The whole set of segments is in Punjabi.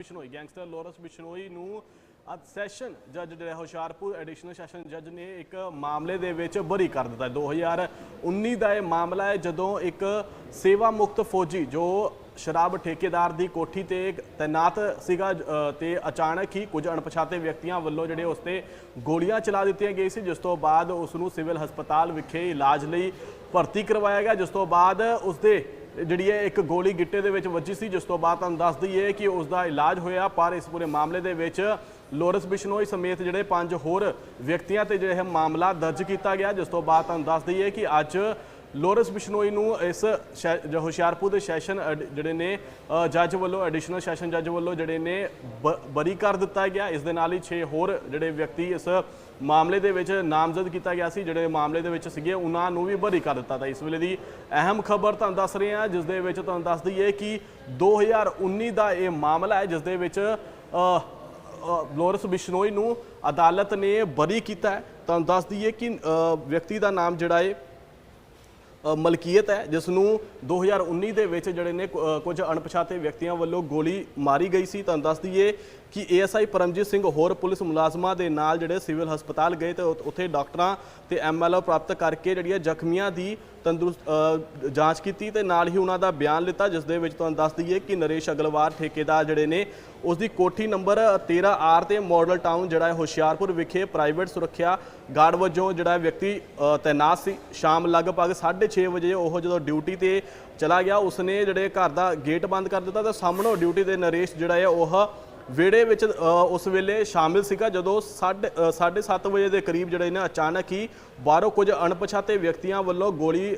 ਬਿਸ਼ਨੋਈ ਗੈਂਗਸਟਰ ਲੋਰੈਂਸ ਬਿਸ਼ਨੋਈ ਨੂੰ ਅੱਜ ਸੈਸ਼ਨ ਜੱਜ ਜਿਹੜਾ ਹੁਸ਼ਿਆਰਪੁਰ ਐਡੀਸ਼ਨਲ ਸੈਸ਼ਨ ਜੱਜ ਨੇ ਇੱਕ ਮਾਮਲੇ ਦੇ ਵਿੱਚ ਬਰੀ ਕਰ ਦਿੱਤਾ। ਹੈ 2019 ਦਾ ਇਹ ਮਾਮਲਾ ਹੈ ਜਦੋਂ ਇੱਕ ਸੇਵਾ ਮੁਕਤ ਫੌਜੀ ਜੋ ਸ਼ਰਾਬ ਠੇਕੇਦਾਰ ਦੀ ਕੋਠੀ ਤੇ ਤਾਇਨਾਤ ਸੀਗਾ ਅ, ਤੇ ਅਚਾਨਕ ਹੀ ਕੁਝ ਅਣਪਛਾਤੇ ਵਿਅਕਤੀਆਂ ਵੱਲੋਂ ਜਿਹੜੇ ਉਸ ਤੇ ਗੋਲੀਆਂ ਚਲਾ ਦਿੱਤੀਆਂ ਗਈ ਸੀ ਜਿਸ ਤੋਂ ਬਾਅਦ ਉਸ ਨੂੰ ਸਿਵਲ ਹਸਪਤਾਲ ਵਿਖੇ ਇਲਾਜ ਲਈ ਭਰਤੀ ਕਰਵਾਇਆ ਗਿਆ। ਜਿਸ ਤੋਂ ਬਾਅਦ ਉਸ ਦੇ ਜਿਹੜੀ ਹੈ ਇੱਕ ਗੋਲੀ ਗਿੱਟੇ ਦੇ ਵਿੱਚ ਵੱਜੀ ਸੀ, ਜਿਸ ਤੋਂ ਬਾਅਦ ਤੁਹਾਨੂੰ ਦੱਸ ਦਈਏ ਕਿ ਉਸ ਦਾ ਇਲਾਜ ਹੋਇਆ, ਪਰ ਇਸ ਪੂਰੇ ਮਾਮਲੇ ਦੇ ਵਿੱਚ ਲੋਰੈਂਸ ਬਿਸ਼ਨੋਈ ਸਮੇਤ ਜਿਹੜੇ ਪੰਜ ਹੋਰ ਵਿਅਕਤੀਆਂ ਤੇ ਜਿਹੜਾ ਇਹ ਮਾਮਲਾ ਦਰਜ ਕੀਤਾ ਗਿਆ, ਜਿਸ ਤੋਂ ਬਾਅਦ ਤੁਹਾਨੂੰ ਦੱਸ ਦਈਏ ਕਿ ਅੱਜ ਲੋਰੈਂਸ ਬਿਸ਼ਨੋਈ ਨੂੰ ਇਸ ਸ਼ੈ- ਜੋ, ਹੁਸ਼ਿਆਰਪੁਰ ਦੇ ਸੈਸ਼ਨ ਅਡ- ਜਿਹੜੇ ਨੇ ਜੱਜ ਵੱਲੋਂ ਐਡੀਸ਼ਨਲ ਸੈਸ਼ਨ ਜੱਜ ਵੱਲੋਂ ਜਿਹੜੇ ਨੇ ਬਰੀ ਕਰ ਦਿੱਤਾ ਗਿਆ। ਇਸ ਦੇ ਨਾਲ ਹੀ 6 ਹੋਰ ਜਿਹੜੇ ਵਿਅਕਤੀ ਇਸ ਮਾਮਲੇ ਦੇ ਵਿੱਚ ਨਾਮਜ਼ਦ ਕੀਤਾ ਗਿਆ ਸੀ, ਜਿਹੜੇ ਮਾਮਲੇ ਦੇ ਵਿੱਚ ਸੀਗੇ, ਉਹਨਾਂ ਨੂੰ ਵੀ ਬਰੀ ਕਰ ਦਿੱਤਾ। ਤਾਂ ਇਸ ਵੇਲੇ ਦੀ ਅਹਿਮ ਖਬਰ ਤੁਹਾਨੂੰ ਦੱਸ ਰਹੇ ਹਾਂ, ਜਿਸ ਦੇ ਵਿੱਚ ਤੁਹਾਨੂੰ ਦੱਸ ਦਈਏ ਕਿ 2019 ਦਾ ਇਹ ਮਾਮਲਾ ਹੈ, ਜਿਸ ਦੇ ਵਿੱਚ ਲੋਰਸ ਬਿਸ਼ਨੋਈ ਨੂੰ ਅਦਾਲਤ ਨੇ ਬਰੀ ਕੀਤਾ ਹੈ। ਤੁਹਾਨੂੰ ਦੱਸ ਦਈਏ ਕਿ ਵਿਅਕਤੀ ਦਾ ਨਾਮ ਜਿਹੜਾ ਹੈ ਮਲਕੀਅਤ ਹੈ, ਜਿਸ ਨੂੰ 2019 ਦੇ ਵਿੱਚ ਜਿਹੜੇ ਨੇ ਕੁਝ ਅਣਪਛਾਤੇ ਵਿਅਕਤੀਆਂ ਵੱਲੋਂ ਗੋਲੀ ਮਾਰੀ ਗਈ ਸੀ। ਤੁਹਾਨੂੰ ਦੱਸ ਦਈਏ ਕਿ ਏਐਸਆਈ ਪਰਮਜੀਤ ਸਿੰਘ ਹੋਰ ਪੁਲਿਸ ਮੁਲਾਜ਼ਮਾਂ ਦੇ ਨਾਲ ਜਿਹੜੇ ਸਿਵਲ ਹਸਪਤਾਲ ਗਏ ਤੇ ਉੱਥੇ ਡਾਕਟਰਾਂ ਤੇ ਐਮਐਲਓ ਪ੍ਰਾਪਤ ਕਰਕੇ ਜਿਹੜੀਆਂ ਜ਼ਖਮੀਆਂ ਦੀ ਤੰਦਰੁਸਤ ਜਾਂਚ ਕੀਤੀ ਤੇ ਨਾਲ ਹੀ ਉਹਨਾਂ ਦਾ ਬਿਆਨ ਲਿੱਤਾ, ਜਿਸ ਦੇ ਵਿੱਚ ਤੁਹਾਨੂੰ ਦੱਸ ਦਈਏ ਕਿ ਨਰੇਸ਼ ਅਗਲਵਾਰ ਠੇਕੇਦਾਰ ਜਿਹੜੇ ਨੇ ਉਸ ਦੀ ਕੋਠੀ ਨੰਬਰ 13 ਆਰ ਤੇ ਮਾਡਲ ਟਾਊਨ ਜਿਹੜਾ ਹੈ ਹੁਸ਼ਿਆਰਪੁਰ ਵਿਖੇ ਪ੍ਰਾਈਵੇਟ ਸੁਰੱਖਿਆ ਗਾਰਡ ਵਜੋਂ ਜਿਹੜਾ ਵਿਅਕਤੀ ਤੈਨਾਤ ਸੀ। ਸ਼ਾਮ ਲਗਭਗ 6:30 ਵਜੇ ਉਹ ਜਦੋਂ ਡਿਊਟੀ ਤੇ ਚਲਾ ਗਿਆ, ਉਸਨੇ ਜਿਹੜੇ ਘਰ ਦਾ ਗੇਟ ਬੰਦ ਕਰ ਦਿੱਤਾ ਤੇ ਸਾਹਮਣੋਂ ਡਿਊਟੀ ਤੇ ਨਰੇਸ਼ ਜਿਹੜਾ ਹੈ ਉਹ ਵਿਹੜੇ ਵਿੱਚ ਉਸ ਵੇਲੇ ਸ਼ਾਮਿਲ ਸੀਗਾ ਜਦੋਂ 7:30 ਵਜੇ ਦੇ ਕਰੀਬ ਜਿਹੜੇ ਨੇ ਅਚਾਨਕ ਹੀ ਬਾਹਰੋਂ ਕੁਝ ਅਣਪਛਾਤੇ ਵਿਅਕਤੀਆਂ ਵੱਲੋਂ ਗੋਲੀ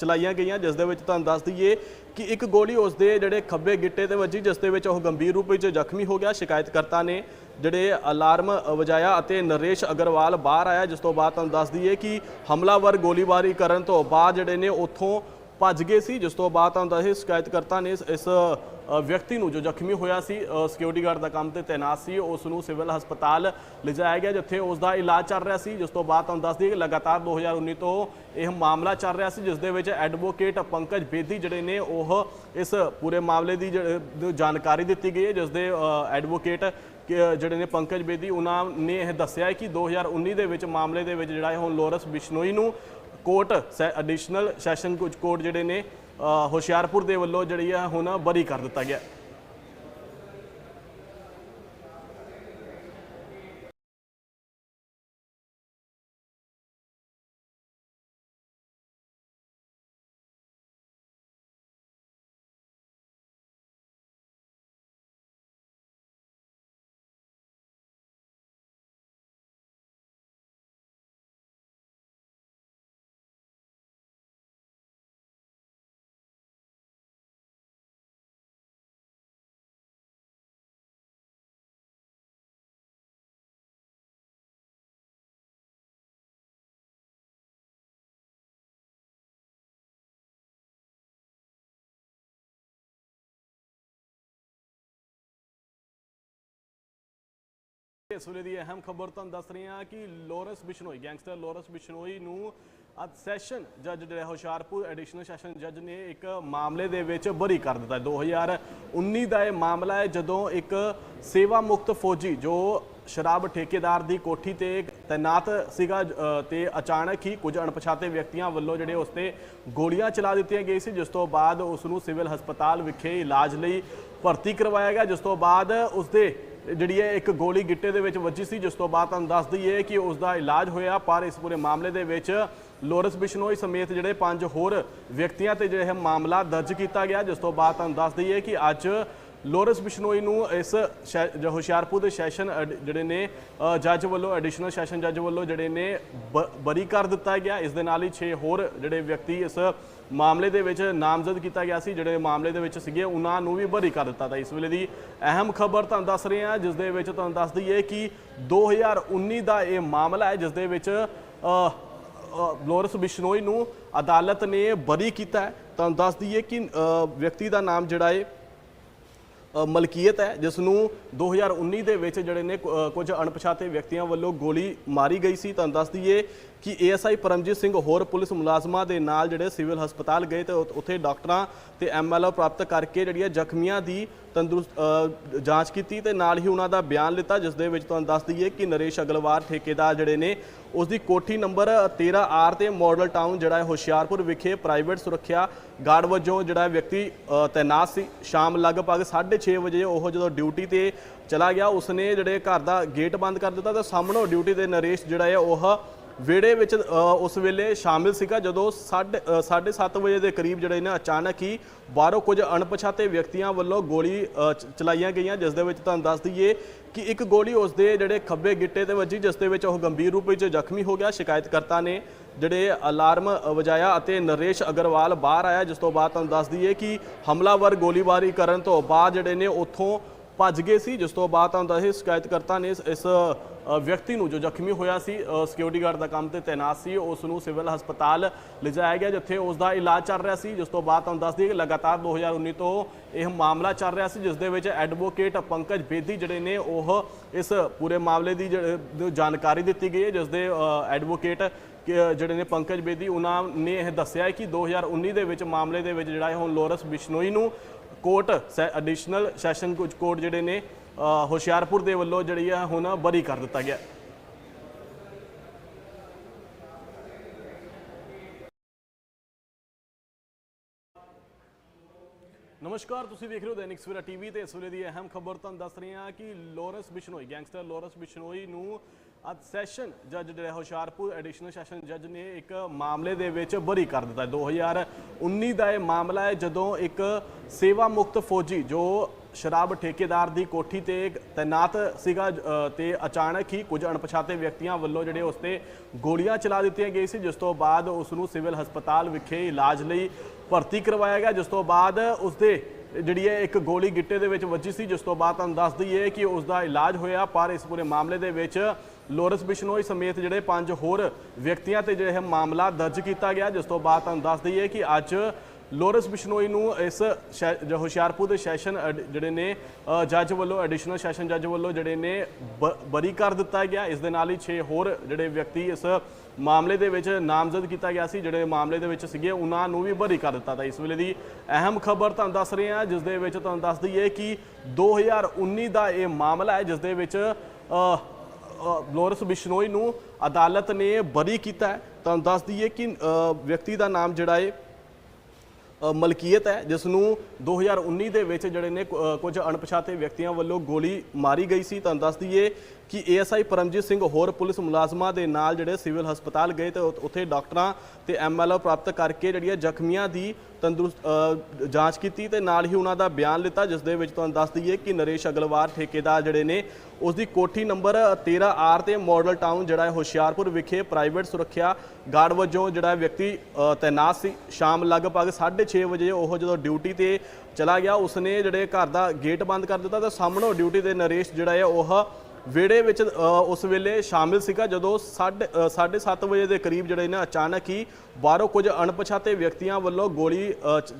ਚਲਾਈਆਂ ਗਈਆਂ, ਜਿਸ ਦੇ ਵਿੱਚ ਤੁਹਾਨੂੰ ਦੱਸ ਦਈਏ ਕਿ ਇੱਕ ਗੋਲੀ ਉਸ ਦੇ ਜਿਹੜੇ ਖੱਬੇ ਗਿੱਟੇ ਤੇ ਵੱਜੀ, ਜਿਸ ਦੇ ਵਿੱਚ ਉਹ ਗੰਭੀਰ ਰੂਪ ਵਿੱਚ ਜ਼ਖਮੀ ਹੋ ਗਿਆ। ਸ਼ਿਕਾਇਤਕਰਤਾ ਨੇ ਜਿਹੜੇ ਅਲਾਰਮ ਵਜਾਇਆ ਅਤੇ ਨਰੇਸ਼ ਅਗਰਵਾਲ ਬਾਹਰ ਆਇਆ, ਜਿਸ ਤੋਂ ਬਾਅਦ ਤੁਹਾਨੂੰ ਦੱਸ ਦਈਏ ਕਿ ਹਮਲਾਵਰ ਗੋਲੀਬਾਰੀ ਕਰਨ ਤੋਂ ਬਾਅਦ ਜਿਹੜੇ ਨੇ ਉੱਥੋਂ ਭੱਜ ਗਏ ਸੀ, ਜਿਸ ਤੋਂ ਬਾਅਦ ਤੁਹਾਨੂੰ ਦੱਸੇ ਸ਼ਿਕਾਇਤਕਰਤਾ ਨੇ ਇਸ- ਵਿਅਕਤੀ ਨੂੰ ਜੋ ਜ਼ਖਮੀ ਹੋਇਆ ਸੀ ਸਿਕਿਉਰਿਟੀ ਗਾਰਡ ਦਾ ਕੰਮ ਤੇ ਤਾਇਨਾਤ ਸੀ, ਉਸ ਨੂੰ ਸਿਵਲ ਹਸਪਤਾਲ ਲਿਜਾਇਆ ਗਿਆ, ਜਿੱਥੇ ਉਸ ਦਾ ਇਲਾਜ ਚੱਲ ਰਿਹਾ ਸੀ, ਜਿਸ ਤੋਂ ਬਾਅਦ ਤੁਹਾਨੂੰ ਦੱਸ ਦਈਏ ਕਿ ਲਗਾਤਾਰ 2019 ਤੋਂ ਇਹ ਮਾਮਲਾ ਚੱਲ ਰਿਹਾ ਸੀ, ਜਿਸ ਦੇ ਵਿੱਚ ਐਡਵੋਕੇਟ ਪੰਕਜ ਬੇਦੀ ਜਿਹੜੇ ਨੇ, ਉਹ ਇਸ ਪੂਰੇ ਮਾਮਲੇ ਦੀ ਜਿਹੜੇ- ਜਾਣਕਾਰੀ ਦਿੱਤੀ ਗਈ ਹੈ, ਜਿਸ ਦੇ ਐਡਵੋਕੇਟ ਜਿਹੜੇ ਨੇ ਪੰਕਜ ਬੇਦੀ, ਉਹਨਾਂ ਨੇ ਇਹ ਦੱਸਿਆ ਹੈ ਕਿ 2019 ਦੇ ਵਿੱਚ ਮਾਮਲੇ ਦੇ ਵਿੱਚ ਜਿਹੜਾ ਹੈ, ਹੁਣ ਲੋਰਸ ਬਿਸ਼ਨੋਈ ਨੂੰ ਕੋਰਟ ਐਡੀਸ਼ਨਲ ਸੈਸ਼ਨ ਕੁਝ ਕੋਰਟ ਜਿਹੜੇ ਨੇ ਹੁਸ਼ਿਆਰਪੁਰ ਦੇ ਵੱਲੋਂ ਜਿਹੜੀ ਆ, ਹੁਣ ਬਰੀ ਕਰ ਦਿੱਤਾ ਗਿਆ। ਇਸ ਵੇਲੇ ਦੀ ਅਹਿਮ ਖਬਰ ਤੁਹਾਨੂੰ ਦੱਸ ਰਹੇ ਹਾਂ ਕਿ Lawrence Bishnoi gangster Lawrence Bishnoi ਨੂੰ ਅੱਜ ਸੈਸ਼ਨ ਜੱਜ ਜਿਹੜਾ ਹੁਸ਼ਿਆਰਪੁਰ ਐਡੀਸ਼ਨਲ ਸੈਸ਼ਨ ਜੱਜ ਨੇ ਇੱਕ ਮਾਮਲੇ ਦੇ ਵਿੱਚ ਬਰੀ ਕਰ ਦਿੱਤਾ। ਹੈ 2019 ਦਾ ਇਹ ਮਾਮਲਾ ਹੈ ਜਦੋਂ ਇੱਕ ਸੇਵਾ ਮੁਕਤ ਫੌਜੀ ਜੋ ਸ਼ਰਾਬ ਠੇਕੇਦਾਰ ਦੀ ਕੋਠੀ ਤੇ ਤੈਨਾਤ ਸੀਗਾ ਅ, ਤੇ ਅਚਾਨਕ ਹੀ ਕੁਝ ਅਣਪਛਾਤੇ ਵਿਅਕਤੀਆਂ ਵੱਲੋਂ ਜਿਹੜੇ ਉਸ ਤੇ ਗੋਲੀਆਂ ਚਲਾ ਦਿੱਤੀਆਂ ਗਈ ਸੀ ਜਿਸ ਤੋਂ ਬਾਅਦ ਉਸ ਨੂੰ ਸਿਵਲ ਹਸਪਤਾਲ ਵਿਖੇ ਇਲਾਜ ਲਈ ਭਰਤੀ ਕਰਵਾਇਆ ਗਿਆ ਜਿਸ ਤੋਂ ਬਾਅਦ ਉਸ ਦੇ ਜਿਹੜੀ ਹੈ ਇੱਕ ਗੋਲੀ ਗਿੱਟੇ ਦੇ ਵਿੱਚ ਵੱਜੀ ਸੀ, ਜਿਸ ਤੋਂ ਬਾਅਦ ਤੁਹਾਨੂੰ ਦੱਸ ਦਈਏ ਕਿ ਉਸ ਦਾ ਇਲਾਜ ਹੋਇਆ, ਪਰ ਇਸ ਪੂਰੇ ਮਾਮਲੇ ਦੇ ਵਿੱਚ ਲੋਰੈਂਸ ਬਿਸ਼ਨੋਈ ਸਮੇਤ ਜਿਹੜੇ ਪੰਜ ਹੋਰ ਵਿਅਕਤੀਆਂ ਤੇ ਜਿਹੜਾ ਹੈ ਮਾਮਲਾ ਦਰਜ ਕੀਤਾ ਗਿਆ, ਜਿਸ ਤੋਂ ਬਾਅਦ ਤੁਹਾਨੂੰ ਦੱਸ ਦਈਏ ਕਿ ਅੱਜ ਲੋਰੈਂਸ ਬਿਸ਼ਨੋਈ ਨੂੰ ਇਸ ਸ਼ੈ- ਹੁਸ਼ਿਆਰਪੁਰ ਦੇ ਸੈਸ਼ਨ ਅਡ- ਜਿਹੜੇ ਨੇ ਜੱਜ ਵੱਲੋਂ, ਐਡੀਸ਼ਨਲ ਸੈਸ਼ਨ ਜੱਜ ਵੱਲੋਂ ਜਿਹੜੇ ਨੇ ਬਰੀ ਕਰ ਦਿੱਤਾ ਗਿਆ। ਇਸ ਦੇ ਨਾਲ ਹੀ 6 ਹੋਰ ਜਿਹੜੇ ਵਿਅਕਤੀ ਇਸ ਮਾਮਲੇ ਦੇ ਵਿੱਚ ਨਾਮਜ਼ਦ ਕੀਤਾ ਗਿਆ ਸੀ, ਜਿਹੜੇ ਮਾਮਲੇ ਦੇ ਵਿੱਚ ਸੀਗੇ, ਉਹਨਾਂ ਨੂੰ ਵੀ ਬਰੀ ਕਰ ਦਿੱਤਾ ਤਾਂ। ਇਸ ਵੇਲੇ ਦੀ ਅਹਿਮ ਖਬਰ ਤੁਹਾਨੂੰ ਦੱਸ ਰਹੇ ਹਾਂ, ਜਿਸ ਦੇ ਵਿੱਚ ਤੁਹਾਨੂੰ ਦੱਸ ਦਈਏ ਕਿ 2019 ਦਾ ਇਹ ਮਾਮਲਾ ਹੈ, ਜਿਸ ਦੇ ਵਿੱਚ ਲੋਰੈਂਸ ਬਿਸ਼ਨੋਈ ਨੂੰ ਅਦਾਲਤ ਨੇ ਬਰੀ ਕੀਤਾ ਹੈ। ਤੁਹਾਨੂੰ ਦੱਸ ਦਈਏ ਕਿ ਵਿਅਕਤੀ ਦਾ ਨਾਮ ਜਿਹੜਾ ਹੈ ਮਲਕੀਅਤ ਹੈ ਜਿਸ ਨੂੰ 2019 ਦੇ ਵਿੱਚ ਜਿਹੜੇ ਨੇ ਕੁਝ ਅਣਪਛਾਤੇ ਵਿਅਕਤੀਆਂ ਵੱਲੋਂ ਗੋਲੀ ਮਾਰੀ ਗਈ ਸੀ। ਤੁਹਾਨੂੰ ਦੱਸ ਦਈਏ ਕਿ ਏਐਸਆਈ ਪਰਮਜੀਤ ਸਿੰਘ ਹੋਰ ਪੁਲਿਸ ਮੁਲਾਜ਼ਮਾਂ ਦੇ ਨਾਲ ਜਿਹੜੇ ਸਿਵਲ ਹਸਪਤਾਲ ਗਏ ਤੇ ਉੱਥੇ ਡਾਕਟਰਾਂ ਤੇ ਐਮਐਲਓ ਪ੍ਰਾਪਤ ਕਰਕੇ ਜਿਹੜੀਆਂ ਜ਼ਖਮੀਆਂ ਦੀ ਤੰਦਰੁਸਤ ਜਾਂਚ ਕੀਤੀ ਤੇ ਨਾਲ ਹੀ ਉਹਨਾਂ ਦਾ ਬਿਆਨ ਲਿੱਤਾ, ਜਿਸ ਦੇ ਵਿੱਚ ਤੁਹਾਨੂੰ ਦੱਸ ਦਈਏ ਕਿ ਨਰੇਸ਼ ਅਗਲਵਾਰ ਠੇਕੇਦਾਰ ਜਿਹੜੇ ਨੇ ਉਸ ਦੀ ਕੋਠੀ ਨੰਬਰ 13 ਆਰ ਤੇ ਮਾਡਲ ਟਾਊਨ ਜਿਹੜਾ ਹੈ ਹੁਸ਼ਿਆਰਪੁਰ ਵਿਖੇ ਪ੍ਰਾਈਵੇਟ ਸੁਰੱਖਿਆ ਗਾਰਡ ਵਜੋਂ ਜਿਹੜਾ ਵਿਅਕਤੀ ਤੈਨਾਤ ਸੀ। ਸ਼ਾਮ ਲਗਭਗ 6:30 ਵਜੇ ਉਹ ਜਦੋਂ ਡਿਊਟੀ ਤੇ ਚਲਾ ਗਿਆ, ਉਸਨੇ ਜਿਹੜੇ ਘਰ ਦਾ ਗੇਟ ਬੰਦ ਕਰ ਦਿੱਤਾ ਤੇ ਸਾਹਮਣੋਂ ਡਿਊਟੀ ਤੇ ਨਰੇਸ਼ ਜਿਹੜਾ ਹੈ ਉਹ ਵਿਹੜੇ ਵਿੱਚ ਉਸ ਵੇਲੇ ਸ਼ਾਮਿਲ ਸੀਗਾ ਜਦੋਂ 7:30 ਵਜੇ ਦੇ ਕਰੀਬ ਜਿਹੜੇ ਨੇ ਅਚਾਨਕ ਹੀ ਬਾਹਰੋਂ ਕੁਝ ਅਣਪਛਾਤੇ ਵਿਅਕਤੀਆਂ ਵੱਲੋਂ ਗੋਲੀ ਚਲਾਈਆਂ ਗਈਆਂ, ਜਿਸ ਦੇ ਵਿੱਚ ਤੁਹਾਨੂੰ ਦੱਸ ਦਈਏ ਕਿ ਇੱਕ ਗੋਲੀ ਉਸ ਦੇ ਜਿਹੜੇ ਖੱਬੇ ਗਿੱਟੇ ਤੇ ਵੱਜੀ, ਜਿਸ ਦੇ ਵਿੱਚ ਉਹ ਗੰਭੀਰ ਰੂਪ ਵਿੱਚ ਜ਼ਖਮੀ ਹੋ ਗਿਆ। ਸ਼ਿਕਾਇਤਕਰਤਾ ਨੇ ਜਿਹੜੇ ਅਲਾਰਮ ਵਜਾਇਆ ਅਤੇ ਨਰੇਸ਼ ਅਗਰਵਾਲ ਬਾਹਰ ਆਇਆ, ਜਿਸ ਤੋਂ ਬਾਅਦ ਤੁਹਾਨੂੰ ਦੱਸ ਦਈਏ ਕਿ ਹਮਲਾਵਰ ਗੋਲੀਬਾਰੀ ਕਰਨ ਤੋਂ ਬਾਅਦ ਜਿਹੜੇ ਨੇ ਉੱਥੋਂ ਭੱਜ ਗਏ ਸੀ, ਜਿਸ ਤੋਂ ਬਾਅਦ ਤੁਹਾਨੂੰ ਦੱਸੇ ਸ਼ਿਕਾਇਤਕਰਤਾ ਨੇ ਇਸ ਵਿਅਕਤੀ ਨੂੰ ਜੋ ਜ਼ਖਮੀ ਹੋਇਆ ਸੀ ਸਿਕਿਉਰਿਟੀ ਗਾਰਡ ਦਾ ਕੰਮ ਤੇ ਤਾਇਨਾਤ ਸੀ, ਉਸ ਨੂੰ ਸਿਵਲ ਹਸਪਤਾਲ ਲਿਜਾਇਆ ਗਿਆ, ਜਿੱਥੇ ਉਸ ਦਾ ਇਲਾਜ ਚੱਲ ਰਿਹਾ ਸੀ, ਜਿਸ ਤੋਂ ਬਾਅਦ ਤੁਹਾਨੂੰ ਦੱਸ ਦਈਏ ਕਿ ਲਗਾਤਾਰ 2019 ਤੋਂ ਇਹ ਮਾਮਲਾ ਚੱਲ ਰਿਹਾ ਸੀ, ਜਿਸ ਦੇ ਵਿੱਚ ਐਡਵੋਕੇਟ ਪੰਕਜ ਬੇਦੀ ਜਿਹੜੇ ਨੇ, ਉਹ ਇਸ ਪੂਰੇ ਮਾਮਲੇ ਦੀ ਜਿਹੜੇ- ਜਾਣਕਾਰੀ ਦਿੱਤੀ ਗਈ ਹੈ, ਜਿਸ ਦੇ ਐਡਵੋਕੇਟ ਜਿਹੜੇ ਨੇ ਪੰਕਜ ਬੇਦੀ, ਉਹਨਾਂ ਨੇ ਇਹ ਦੱਸਿਆ ਹੈ ਕਿ 2019 ਦੇ ਵਿੱਚ ਮਾਮਲੇ ਦੇ ਵਿੱਚ ਜਿਹੜਾ ਹੈ, ਹੁਣ ਲੋਰਸ ਬਿਸ਼ਨੋਈ ਨੂੰ ਕੋਰਟ ਐਡੀਸ਼ਨਲ ਸੈਸ਼ਨ ਕੋਰਟ ਜਿਹੜੇ ਨੇ ਹੁਸ਼ਿਆਰਪੁਰ ਦੇ ਵੱਲੋਂ ਜਿਹੜੀ ਹੈ ਹੁਣ ਬਰੀ ਕਰ ਦਿੱਤਾ ਗਿਆ। ਨਮਸਕਾਰ, ਤੁਸੀਂ ਵੇਖ ਰਹੇ ਹੋ ਦੈਨਿਕ ਸਵੇਰਾ ਟੀਵੀ ਤੇ ਇਸ ਵੇਲੇ ਦੀ ਅਹਿਮ ਖਬਰ ਤੁਹਾਨੂੰ ਦੱਸ ਰਹੇ ਹਾਂ ਕਿ Lawrence Bishnoi, gangster Lawrence Bishnoi ਨੂੰ ਅੱਜ ਸੈਸ਼ਨ ਜੱਜ ਜਿਹੜਾ ਹੁਸ਼ਿਆਰਪੁਰ ਐਡੀਸ਼ਨਲ ਸੈਸ਼ਨ ਜੱਜ ਨੇ ਇੱਕ ਮਾਮਲੇ ਦੇ ਵਿੱਚ ਬਰੀ ਕਰ ਦਿੱਤਾ ਹੈ। 2019 ਦਾ ਇਹ ਮਾਮਲਾ ਹੈ ਜਦੋਂ ਇੱਕ ਸੇਵਾ ਮੁਕਤ ਫੌਜੀ ਜੋ ਸ਼ਰਾਬ ਠੇਕੇਦਾਰ ਦੀ ਕੋਠੀ ਤੇ ਤਾਇਨਾਤ ਸੀਗਾ ਅ, ਤੇ ਅਚਾਨਕ ਹੀ ਕੁਝ ਅਣਪਛਾਤੇ ਵਿਅਕਤੀਆਂ ਵੱਲੋਂ ਜਿਹੜੇ ਉਸ ਤੇ ਗੋਲੀਆਂ ਚਲਾ ਦਿੱਤੀਆਂ ਗਈ ਸੀ ਜਿਸ ਤੋਂ ਬਾਅਦ ਉਸ ਨੂੰ ਸਿਵਲ ਹਸਪਤਾਲ ਵਿਖੇ ਇਲਾਜ ਲਈ ਭਰਤੀ ਕਰਵਾਇਆ ਗਿਆ ਜਿਸ ਤੋਂ ਬਾਅਦ ਉਸ ਦੇ ਜਿਹੜੀ ਹੈ ਇੱਕ ਗੋਲੀ ਗਿੱਟੇ ਦੇ ਵਿੱਚ ਵੱਜੀ ਸੀ, ਜਿਸ ਤੋਂ ਬਾਅਦ ਤੁਹਾਨੂੰ ਦੱਸ ਦਈਏ ਕਿ ਉਸ ਦਾ ਇਲਾਜ ਹੋਇਆ, ਪਰ ਇਸ ਪੂਰੇ ਮਾਮਲੇ ਦੇ ਵਿੱਚ ਲੋਰੈਂਸ ਬਿਸ਼ਨੋਈ ਸਮੇਤ ਜਿਹੜੇ ਪੰਜ ਹੋਰ ਵਿਅਕਤੀਆਂ ਤੇ ਜਿਹੜਾ ਹੈ ਮਾਮਲਾ ਦਰਜ ਕੀਤਾ ਗਿਆ, ਜਿਸ ਤੋਂ ਬਾਅਦ ਤੁਹਾਨੂੰ ਦੱਸ ਦਈਏ ਕਿ ਅੱਜ ਲੋਰੈਂਸ ਬਿਸ਼ਨੋਈ ਨੂੰ ਇਸ ਸ਼ੈ- ਜੋ, ਹੁਸ਼ਿਆਰਪੁਰ ਦੇ ਸੈਸ਼ਨ ਐਡ- ਜਿਹੜੇ ਨੇ ਜੱਜ ਵੱਲੋਂ, ਐਡੀਸ਼ਨਲ ਸੈਸ਼ਨ ਜੱਜ ਵੱਲੋਂ ਜਿਹੜੇ ਨੇ ਬਰੀ ਕਰ ਦਿੱਤਾ ਗਿਆ। ਇਸ ਦੇ ਨਾਲ ਹੀ 6 ਹੋਰ ਜਿਹੜੇ ਵਿਅਕਤੀ ਇਸ ਮਾਮਲੇ ਦੇ ਵਿੱਚ ਨਾਮਜ਼ਦ ਕੀਤਾ ਗਿਆ ਸੀ ਜਿਹੜੇ ਮਾਮਲੇ ਦੇ ਵਿੱਚ ਸੀਗੇ ਉਹਨਾਂ ਨੂੰ ਵੀ ਬਰੀ ਕਰ ਦਿੱਤਾ ਤਾਂ ਇਸ ਵੇਲੇ ਦੀ ਅਹਿਮ ਖਬਰ ਤੁਹਾਨੂੰ ਦੱਸ ਰਹੇ ਹਾਂ ਜਿਸ ਦੇ ਵਿੱਚ ਤੁਹਾਨੂੰ ਦੱਸ ਦਈਏ ਕਿ 2019 ਦਾ ਇਹ ਮਾਮਲਾ ਹੈ ਜਿਸ ਦੇ ਵਿੱਚ ਅ, ਬਿਸ਼ਨੋਈ ਨੂੰ ਅਦਾਲਤ ਨੇ ਬਰੀ ਕੀਤਾ ਤੁਹਾਨੂੰ ਦੱਸ ਦਈਏ ਕਿ ਵਿਅਕਤੀ ਦਾ ਨਾਮ ਜਿਹੜਾ ਹੈ ਮਲਕੀਅਤ ਹੈ ਜਿਸ ਨੂੰ 2019 ਦੇ ਵਿੱਚ ਜਿਹੜੇ ਨੇ ਕੁਝ ਅਣਪਛਾਤੇ ਵਿਅਕਤੀਆਂ ਵੱਲੋਂ ਗੋਲੀ ਮਾਰੀ ਗਈ ਸੀ। ਤੁਹਾਨੂੰ ਦੱਸ ਦਈਏ ਕਿ ਏਐਸਆਈ ਪਰਮਜੀਤ ਸਿੰਘ ਹੋਰ ਪੁਲਿਸ ਮੁਲਾਜ਼ਮਾਂ ਦੇ ਨਾਲ ਜਿਹੜੇ ਸਿਵਲ ਹਸਪਤਾਲ ਗਏ ਤੇ ਉ- ਉੱਥੇ ਡਾਕਟਰਾਂ ਤੇ ਐਮਐਲਓ ਪ੍ਰਾਪਤ ਕਰਕੇ ਜਿਹੜੀਆਂ ਜ਼ਖਮੀਆਂ ਦੀ ਤੰਦਰੁਸਤ ਜਾਂਚ ਕੀਤੀ ਤੇ ਨਾਲ ਹੀ ਉਹਨਾਂ ਦਾ ਬਿਆਨ ਲਿੱਤਾ, ਜਿਸ ਦੇ ਵਿੱਚ ਤੁਹਾਨੂੰ ਦੱਸ ਦਈਏ ਕਿ ਨਰੇਸ਼ ਅਗਲਵਾਰ ਠੇਕੇਦਾਰ ਜਿਹੜੇ ਨੇ ਉਸ ਦੀ ਕੋਠੀ ਨੰਬਰ 13 ਆਰ ਤੇ ਮਾਡਲ ਟਾਊਨ ਜਿਹੜਾ ਹੈ ਹੁਸ਼ਿਆਰਪੁਰ ਵਿਖੇ ਪ੍ਰਾਈਵੇਟ ਸੁਰੱਖਿਆ ਗਾਰਡ ਵਜੋਂ ਜਿਹੜਾ ਵਿਅਕਤੀ ਤੈਨਾਤ ਸੀ। ਸ਼ਾਮ ਲਗਭਗ 6:30 ਵਜੇ ਉਹ ਜਦੋਂ ਡਿਊਟੀ ਤੇ ਚਲਾ ਗਿਆ, ਉਸਨੇ ਜਿਹੜੇ ਘਰ ਦਾ ਗੇਟ ਬੰਦ ਕਰ ਦਿੱਤਾ ਤੇ ਸਾਹਮਣੇ ਡਿਊਟੀ ਤੇ ਨਰੇਸ਼ ਜਿਹੜਾ ਹੈ ਉਹ ਵਿਹੜੇ ਵਿੱਚ ਉਸ ਵੇਲੇ ਸ਼ਾਮਿਲ ਸੀਗਾ ਜਦੋਂ 7:30 ਵਜੇ ਦੇ ਕਰੀਬ ਜਿਹੜੇ ਨੇ ਅਚਾਨਕ ਹੀ ਬਾਹਰੋਂ ਕੁਝ ਅਣਪਛਾਤੇ ਵਿਅਕਤੀਆਂ ਵੱਲੋਂ ਗੋਲੀ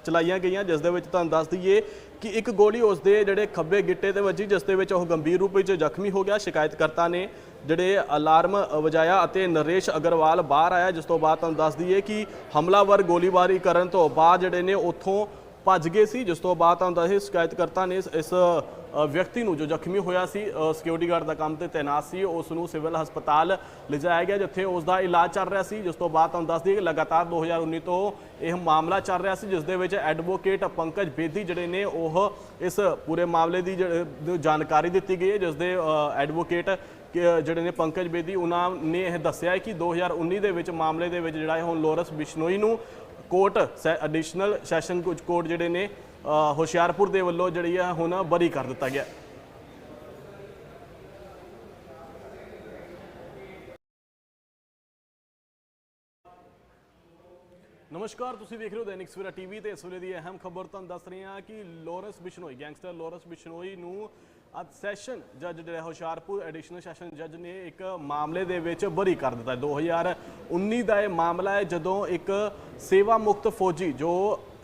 ਚਲਾਈਆਂ ਗਈਆਂ, ਜਿਸ ਦੇ ਵਿੱਚ ਤੁਹਾਨੂੰ ਦੱਸ ਦਈਏ ਕਿ ਇੱਕ ਗੋਲੀ ਉਸ ਦੇ ਜਿਹੜੇ ਖੱਬੇ ਗਿੱਟੇ ਤੇ ਵੱਜੀ, ਜਿਸ ਦੇ ਵਿੱਚ ਉਹ ਗੰਭੀਰ ਰੂਪ ਵਿੱਚ ਜ਼ਖਮੀ ਹੋ ਗਿਆ। ਸ਼ਿਕਾਇਤਕਰਤਾ ਨੇ ਜਿਹੜੇ ਅਲਾਰਮ ਵਜਾਇਆ ਅਤੇ ਨਰੇਸ਼ ਅਗਰਵਾਲ ਬਾਹਰ ਆਇਆ, ਜਿਸ ਤੋਂ ਬਾਅਦ ਤੁਹਾਨੂੰ ਦੱਸ ਦਈਏ ਕਿ ਹਮਲਾਵਰ ਗੋਲੀਬਾਰੀ ਕਰਨ ਤੋਂ ਬਾਅਦ ਜਿਹੜੇ ਨੇ ਉੱਥੋਂ ਭੱਜ ਗਏ ਸੀ, ਜਿਸ ਤੋਂ ਬਾਅਦ ਤੁਹਾਨੂੰ ਦੱਸੇ ਸ਼ਿਕਾਇਤਕਰਤਾ ਨੇ ਇਸ- ਵਿਅਕਤੀ ਨੂੰ ਜੋ ਜ਼ਖਮੀ ਹੋਇਆ ਸੀ ਸਿਕਿਉਰਿਟੀ ਗਾਰਡ ਦਾ ਕੰਮ ਤੇ ਤੈਨਾਤ ਸੀ, ਉਸ ਨੂੰ ਸਿਵਲ ਹਸਪਤਾਲ ਲਿਜਾਇਆ ਗਿਆ, ਜਿੱਥੇ ਉਸ ਦਾ ਇਲਾਜ ਚੱਲ ਰਿਹਾ ਸੀ। ਜਿਸ ਤੋਂ ਬਾਅਦ ਤੁਹਾਨੂੰ ਦੱਸ ਦਈਏ ਕਿ ਲਗਾਤਾਰ 2019 ਤੋਂ ਇਹ ਮਾਮਲਾ ਚੱਲ ਰਿਹਾ ਸੀ, ਜਿਸ ਦੇ ਵਿੱਚ ਐਡਵੋਕੇਟ ਪੰਕਜ ਬੇਦੀ ਜਿਹੜੇ ਨੇ, ਉਹ ਇਸ ਪੂਰੇ ਮਾਮਲੇ ਦੀ ਜਿਹੜੇ- ਜਾਣਕਾਰੀ ਦਿੱਤੀ ਗਈ ਹੈ, ਜਿਸ ਦੇ ਐਡਵੋਕੇਟ ਜਿਹੜੇ ਨੇ ਪੰਕਜ ਬੇਦੀ, ਉਹਨਾਂ ਨੇ ਇਹ ਦੱਸਿਆ ਹੈ ਕਿ 2019 ਦੇ ਵਿੱਚ ਮਾਮਲੇ ਦੇ ਵਿੱਚ ਜਿਹੜਾ ਹੈ ਹੁਣ ਲੋਰਸ ਬਿਸ਼ਨੋਈ ਨੂੰ ਕੋਰਟ ਐਡੀਸ਼ਨਲ ਸੈਸ਼ਨ ਕੁਝ ਕੋਰਟ ਜਿਹੜੇ ਨੇ ਹੁਸ਼ਿਆਰਪੁਰ ਦੇ ਵੱਲੋਂ ਜਿਹੜੀ ਹੈ ਹੁਣ ਬਰੀ ਕਰ ਦਿੱਤਾ ਗਿਆ ਨਮਸਕਾਰ, ਤੁਸੀਂ ਵੇਖ ਰਹੇ ਹੋ ਦੈਨਿਕ ਸਵੇਰਾ ਟੀਵੀ ਤੇ ਇਸ ਵੇਲੇ ਦੀ ਅਹਿਮ ਖਬਰ ਤੁਹਾਨੂੰ ਦੱਸ ਰਹੇ ਹਾਂ ਕਿ Lawrence Bishnoi, gangster Lawrence Bishnoi ਨੂੰ ਅੱਜ ਸੈਸ਼ਨ ਜੱਜ ਜਿਹੜਾ ਹੁਸ਼ਿਆਰਪੁਰ ਐਡੀਸ਼ਨਲ ਸੈਸ਼ਨ ਜੱਜ ਨੇ ਇੱਕ ਮਾਮਲੇ ਦੇ ਵਿੱਚ ਬਰੀ ਕਰ ਦਿੱਤਾ ਹੈ। 2019 ਦਾ ਇਹ ਮਾਮਲਾ ਹੈ ਜਦੋਂ ਇੱਕ ਸੇਵਾ ਮੁਕਤ ਫੌਜੀ ਜੋ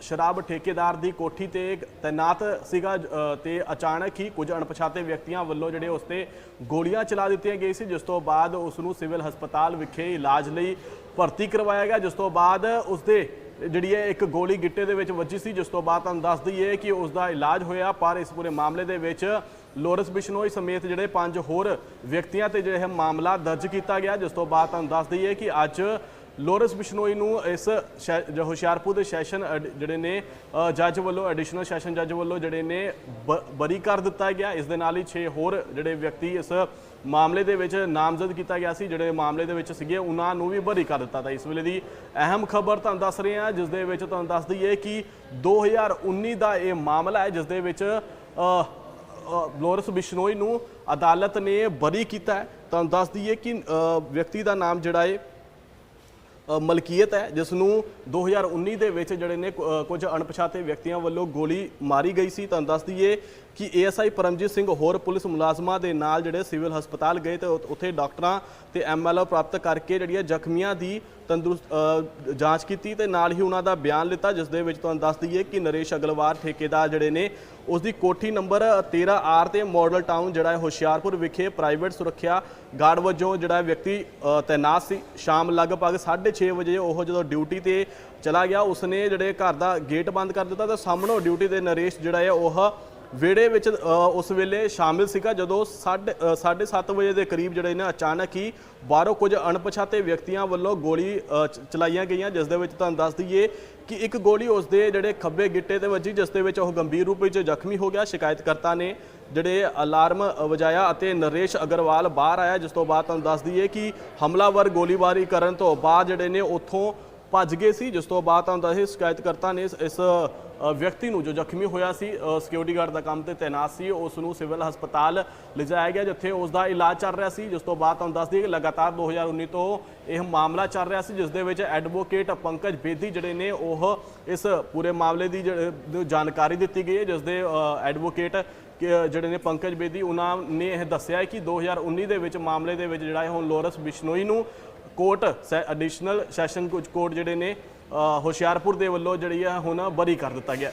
ਸ਼ਰਾਬ ਠੇਕੇਦਾਰ ਦੀ ਕੋਠੀ ਤੇ ਤੈਨਾਤ ਸੀਗਾ ਅ, ਤੇ ਅਚਾਨਕ ਹੀ ਕੁਝ ਅਣਪਛਾਤੇ ਵਿਅਕਤੀਆਂ ਵੱਲੋਂ ਜਿਹੜੇ ਉਸ ਤੇ ਗੋਲੀਆਂ ਚਲਾ ਦਿੱਤੀਆਂ ਗਈ ਸੀ ਜਿਸ ਤੋਂ ਬਾਅਦ ਉਸ ਨੂੰ ਸਿਵਲ ਹਸਪਤਾਲ ਵਿਖੇ ਇਲਾਜ ਲਈ ਭਰਤੀ ਕਰਵਾਇਆ ਗਿਆ ਜਿਸ ਤੋਂ ਬਾਅਦ ਉਸ ਦੇ ਜਿਹੜੀ ਹੈ ਇੱਕ ਗੋਲੀ ਗਿੱਟੇ ਦੇ ਵਿੱਚ ਵੱਜੀ ਸੀ ਜਿਸ ਤੋਂ ਬਾਅਦ ਤੁਹਾਨੂੰ ਦੱਸ ਦਈਏ ਕਿ ਉਸ ਦਾ ਇਲਾਜ ਹੋਇਆ ਪਰ ਇਸ ਪੂਰੇ ਮਾਮਲੇ ਦੇ ਵਿੱਚ ਲੋਰੈਂਸ ਬਿਸ਼ਨੋਈ ਸਮੇਤ ਜਿਹੜੇ ਪੰਜ ਹੋਰ ਵਿਅਕਤੀਆਂ ਤੇ ਜਿਹੜਾ ਹੈ ਮਾਮਲਾ ਦਰਜ ਕੀਤਾ ਗਿਆ ਜਿਸ ਤੋਂ ਬਾਅਦ ਤੁਹਾਨੂੰ ਦੱਸ ਦਈਏ ਕਿ ਅੱਜ ਲੋਰੈਂਸ ਬਿਸ਼ਨੋਈ ਨੂੰ ਇਸ ਸ਼ੈ- ਹੁਸ਼ਿਆਰਪੁਰ ਦੇ ਸੈਸ਼ਨ ਐਡ- ਜਿਹੜੇ ਨੇ ਜੱਜ ਵੱਲੋਂ ਐਡੀਸ਼ਨਲ ਸੈਸ਼ਨ ਜੱਜ ਵੱਲੋਂ ਜਿਹੜੇ ਨੇ ਬਰੀ ਕਰ ਦਿੱਤਾ ਗਿਆ। ਇਸ ਦੇ ਨਾਲ ਹੀ 6 ਹੋਰ ਜਿਹੜੇ ਵਿਅਕਤੀ ਇਸ ਮਾਮਲੇ ਦੇ ਵਿੱਚ ਨਾਮਜ਼ਦ ਕੀਤਾ ਗਿਆ ਸੀ ਜਿਹੜੇ ਮਾਮਲੇ ਦੇ ਵਿੱਚ ਸੀਗੇ ਉਹਨਾਂ ਨੂੰ ਵੀ ਬਰੀ ਕਰ ਦਿੱਤਾ ਤਾਂ। ਇਸ ਵੇਲੇ ਦੀ ਅਹਿਮ ਖਬਰ ਤੁਹਾਨੂੰ ਦੱਸ ਰਹੇ ਹਾਂ ਜਿਸ ਦੇ ਵਿੱਚ ਤੁਹਾਨੂੰ ਦੱਸ ਦਈਏ ਕਿ 2019 ਦਾ ਇਹ ਮਾਮਲਾ ਹੈ ਜਿਸ ਦੇ ਵਿੱਚ ਅ, ਲੋਰੈਂਸ ਬਿਸ਼ਨੋਈ ਨੂੰ ਅਦਾਲਤ ਨੇ ਬਰੀ ਕੀਤਾ ਤੁਹਾਨੂੰ ਦੱਸ ਦਈਏ ਕਿ ਵਿਅਕਤੀ ਦਾ ਨਾਮ ਜਿਹੜਾ ਹੈ ਮਲਕੀਅਤ ਹੈ ਜਿਸ ਨੂੰ 2019 ਦੇ ਵਿੱਚ ਜਿਹੜੇ ਨੇ ਕੁਝ ਅਣਪਛਾਤੇ ਵਿਅਕਤੀਆਂ ਵੱਲੋਂ ਗੋਲੀ ਮਾਰੀ ਗਈ ਸੀ। ਤੁਹਾਨੂੰ ਦੱਸ ਦਈਏ ਕਿ ਏਐਸਆਈ ਪਰਮਜੀਤ ਸਿੰਘ ਹੋਰ ਪੁਲਿਸ ਮੁਲਾਜ਼ਮਾਂ ਦੇ ਨਾਲ ਜਿਹੜੇ ਸਿਵਲ ਹਸਪਤਾਲ ਗਏ ਤੇ ਉੱਥੇ ਡਾਕਟਰਾਂ ਤੇ ਐਮਐਲਓ ਪ੍ਰਾਪਤ ਕਰਕੇ ਜਿਹੜੀਆਂ ਜ਼ਖਮੀਆਂ ਦੀ ਤੰਦਰੁਸਤ ਜਾਂਚ ਕੀਤੀ ਤੇ ਨਾਲ ਹੀ ਉਹਨਾਂ ਦਾ ਬਿਆਨ ਲਿੱਤਾ, ਜਿਸ ਦੇ ਵਿੱਚ ਤੁਹਾਨੂੰ ਦੱਸ ਦਈਏ ਕਿ ਨਰੇਸ਼ ਅਗਲਵਾਰ ਠੇਕੇਦਾਰ ਜਿਹੜੇ ਨੇ ਉਸ ਦੀ ਕੋਠੀ ਨੰਬਰ 13 ਆਰ ਤੇ ਮਾਡਲ ਟਾਊਨ ਜਿਹੜਾ ਹੈ ਹੁਸ਼ਿਆਰਪੁਰ ਵਿਖੇ ਪ੍ਰਾਈਵੇਟ ਸੁਰੱਖਿਆ ਗਾਰਡ ਵਜੋਂ ਜਿਹੜਾ ਵਿਅਕਤੀ ਤੈਨਾਤ ਸੀ। ਸ਼ਾਮ ਲਗਭਗ 6:30 ਵਜੇ ਉਹ ਜਦੋਂ ਡਿਊਟੀ ਤੇ ਚਲਾ ਗਿਆ, ਉਸਨੇ ਜਿਹੜੇ ਘਰ ਦਾ ਗੇਟ ਬੰਦ ਕਰ ਦਿੱਤਾ ਤੇ ਸਾਹਮਣੋਂ ਡਿਊਟੀ ਦੇ ਨਰੇਸ਼ ਜਿਹੜਾ ਹੈ ਉਹ ਵਿਹੜੇ ਵਿੱਚ ਉਸ ਵੇਲੇ ਸ਼ਾਮਿਲ ਸੀਗਾ ਜਦੋਂ 7:30 ਵਜੇ ਦੇ ਕਰੀਬ ਜਿਹੜੇ ਨੇ ਅਚਾਨਕ ਹੀ ਬਾਹਰੋਂ ਕੁਝ ਅਣਪਛਾਤੇ ਵਿਅਕਤੀਆਂ ਵੱਲੋਂ ਗੋਲੀ ਚਲਾਈਆਂ ਗਈਆਂ, ਜਿਸ ਦੇ ਵਿੱਚ ਤੁਹਾਨੂੰ ਦੱਸ ਦਈਏ ਕਿ ਇੱਕ ਗੋਲੀ ਉਸ ਦੇ ਜਿਹੜੇ ਖੱਬੇ ਗਿੱਟੇ ਤੇ ਵੱਜੀ, ਜਿਸ ਦੇ ਵਿੱਚ ਉਹ ਗੰਭੀਰ ਰੂਪ ਵਿੱਚ ਜ਼ਖਮੀ ਹੋ ਗਿਆ। ਸ਼ਿਕਾਇਤਕਰਤਾ ਨੇ ਜਿਹੜੇ ਅਲਾਰਮ ਵਜਾਇਆ ਅਤੇ ਨਰੇਸ਼ ਅਗਰਵਾਲ ਬਾਹਰ ਆਇਆ, ਜਿਸ ਤੋਂ ਬਾਅਦ ਤੁਹਾਨੂੰ ਦੱਸ ਦਈਏ ਕਿ ਹਮਲਾਵਰ ਗੋਲੀਬਾਰੀ ਕਰਨ ਤੋਂ ਬਾਅਦ ਜਿਹੜੇ ਨੇ ਉੱਥੋਂ ਭੱਜ ਗਏ ਸੀ, ਜਿਸ ਤੋਂ ਬਾਅਦ ਤੁਹਾਨੂੰ ਦੱਸੇ ਸ਼ਿਕਾਇਤਕਰਤਾ ਨੇ ਇਸ- ਵਿਅਕਤੀ ਨੂੰ ਜੋ ਜ਼ਖਮੀ ਹੋਇਆ ਸੀ ਸਿਕਿਉਰਿਟੀ ਗਾਰਡ ਦਾ ਕੰਮ ਤੇ ਤੈਨਾਤ ਸੀ, ਉਸ ਨੂੰ ਸਿਵਲ ਹਸਪਤਾਲ ਲਿਜਾਇਆ ਗਿਆ, ਜਿੱਥੇ ਉਸ ਦਾ ਇਲਾਜ ਚੱਲ ਰਿਹਾ ਸੀ। ਜਿਸ ਤੋਂ ਬਾਅਦ ਤੁਹਾਨੂੰ ਦੱਸ ਦਈਏ ਕਿ ਲਗਾਤਾਰ 2019 ਤੋਂ ਇਹ ਮਾਮਲਾ ਚੱਲ ਰਿਹਾ ਸੀ, ਜਿਸ ਦੇ ਵਿੱਚ ਐਡਵੋਕੇਟ ਪੰਕਜ ਬੇਦੀ ਜਿਹੜੇ ਨੇ, ਉਹ ਇਸ ਪੂਰੇ ਮਾਮਲੇ ਦੀ ਜਿਹੜੇ- ਜਾਣਕਾਰੀ ਦਿੱਤੀ ਗਈ ਹੈ, ਜਿਸ ਦੇ ਐਡਵੋਕੇਟ ਜਿਹੜੇ ਨੇ ਪੰਕਜ ਬੇਦੀ, ਉਹਨਾਂ ਨੇ ਇਹ ਦੱਸਿਆ ਹੈ ਕਿ 2019 ਦੇ ਵਿੱਚ ਮਾਮਲੇ ਦੇ ਵਿੱਚ ਜਿਹੜਾ ਹੈ ਹੁਣ ਲੋਰਸ ਬਿਸ਼ਨੋਈ ਨੂੰ ਕੋਰਟ ਐਡੀਸ਼ਨਲ ਸੈਸ਼ਨ ਕੁਝ ਕੋਰਟ ਜਿਹੜੇ ਨੇ ਹੁਸ਼ਿਆਰਪੁਰ ਦੇ ਵੱਲੋਂ ਜਿਹੜੀ ਹੈ ਹੁਣ ਬਰੀ ਕਰ ਦਿੱਤਾ ਗਿਆ।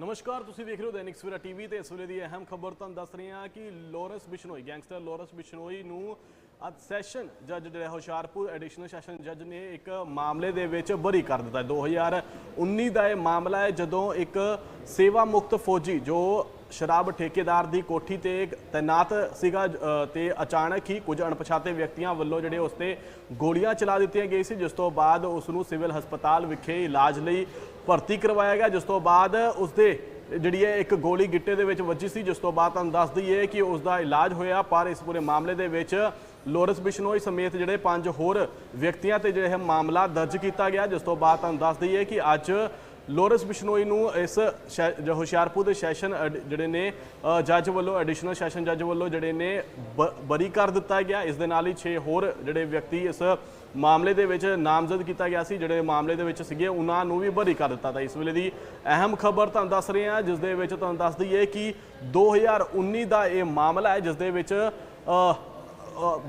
ਨਮਸਕਾਰ, ਤੁਸੀਂ ਵੇਖ ਰਹੇ ਹੋ ਦੈਨਿਕ ਸਵੇਰਾ ਟੀਵੀ ਤੇ। ਇਸ ਵੇਲੇ ਦੀ ਅਹਿਮ ਖਬਰ ਤੁਹਾਨੂੰ ਦੱਸ ਰਹੇ ਹਾਂ ਕਿ Lawrence Bishnoi, gangster Lawrence Bishnoi ਨੂੰ ਅੱਜ ਸੈਸ਼ਨ ਜੱਜ ਜਿਹੜਾ ਹੁਸ਼ਿਆਰਪੁਰ ਐਡੀਸ਼ਨਲ ਸੈਸ਼ਨ ਜੱਜ ਨੇ ਇੱਕ ਮਾਮਲੇ ਦੇ ਵਿੱਚ ਬਰੀ ਕਰ ਦਿੱਤਾ। ਹੈ 2019 ਦਾ ਇਹ ਮਾਮਲਾ ਹੈ ਜਦੋਂ ਇੱਕ ਸੇਵਾ ਮੁਕਤ ਫੌਜੀ ਜੋ ਸ਼ਰਾਬ ਠੇਕੇਦਾਰ ਦੀ ਕੋਠੀ ਤੇ ਤੈਨਾਤ ਸੀਗਾ ਅ, ਤੇ ਅਚਾਨਕ ਹੀ ਕੁਝ ਅਣਪਛਾਤੇ ਵਿਅਕਤੀਆਂ ਵੱਲੋਂ ਜਿਹੜੇ ਉਸ ਤੇ ਗੋਲੀਆਂ ਚਲਾ ਦਿੱਤੀਆਂ ਗਈ ਸੀ ਜਿਸ ਤੋਂ ਬਾਅਦ ਉਸ ਨੂੰ ਸਿਵਲ ਹਸਪਤਾਲ ਵਿਖੇ ਇਲਾਜ ਲਈ ਭਰਤੀ ਕਰਵਾਇਆ ਗਿਆ ਜਿਸ ਤੋਂ ਬਾਅਦ ਉਸ ਦੇ ਜਿਹੜੀ ਹੈ ਇੱਕ ਗੋਲੀ ਗਿੱਟੇ ਦੇ ਵਿੱਚ ਵੱਜੀ ਸੀ ਜਿਸ ਤੋਂ ਬਾਅਦ ਤੁਹਾਨੂੰ ਦੱਸ ਦਈਏ ਕਿ ਉਸ ਦਾ ਇਲਾਜ ਹੋਇਆ ਪਰ ਇਸ ਪੂਰੇ ਮਾਮਲੇ ਦੇ ਵਿੱਚ ਲੋਰੈਂਸ ਬਿਸ਼ਨੋਈ ਸਮੇਤ ਜਿਹੜੇ ਪੰਜ ਹੋਰ ਵਿਅਕਤੀਆਂ ਤੇ ਜਿਹੜਾ ਇਹ ਮਾਮਲਾ ਦਰਜ ਕੀਤਾ ਗਿਆ ਜਿਸ ਤੋਂ ਬਾਅਦ ਤੁਹਾਨੂੰ ਦੱਸ ਦਈਏ ਕਿ ਅੱਜ ਲੋਰੈਂਸ ਬਿਸ਼ਨੋਈ ਨੂੰ ਇਸ ਸ਼ੈ- ਹੁਸ਼ਿਆਰਪੁਰ ਦੇ ਸੈਸ਼ਨ ਐਡ- ਜਿਹੜੇ ਨੇ ਜੱਜ ਵੱਲੋਂ ਐਡੀਸ਼ਨਲ ਸੈਸ਼ਨ ਜੱਜ ਵੱਲੋਂ ਜਿਹੜੇ ਨੇ ਬਰੀ ਕਰ ਦਿੱਤਾ ਗਿਆ। ਇਸ ਦੇ ਨਾਲ ਹੀ 6 ਹੋਰ ਜਿਹੜੇ ਵਿਅਕਤੀ ਇਸ ਮਾਮਲੇ ਦੇ ਵਿੱਚ ਨਾਮਜ਼ਦ ਕੀਤਾ ਗਿਆ ਸੀ, ਜਿਹੜੇ ਮਾਮਲੇ ਦੇ ਵਿੱਚ ਸੀਗੇ, ਉਹਨਾਂ ਨੂੰ ਵੀ ਬਰੀ ਕਰ ਦਿੱਤਾ ਤਾਂ ਇਸ ਵੇਲੇ ਦੀ ਅਹਿਮ ਖਬਰ ਤੁਹਾਨੂੰ ਦੱਸ ਰਹੇ ਹਾਂ, ਜਿਸ ਦੇ ਵਿੱਚ ਤੁਹਾਨੂੰ ਦੱਸ ਦਈਏ ਕਿ 2019 ਦਾ ਇਹ ਮਾਮਲਾ ਹੈ, ਜਿਸ ਦੇ ਵਿੱਚ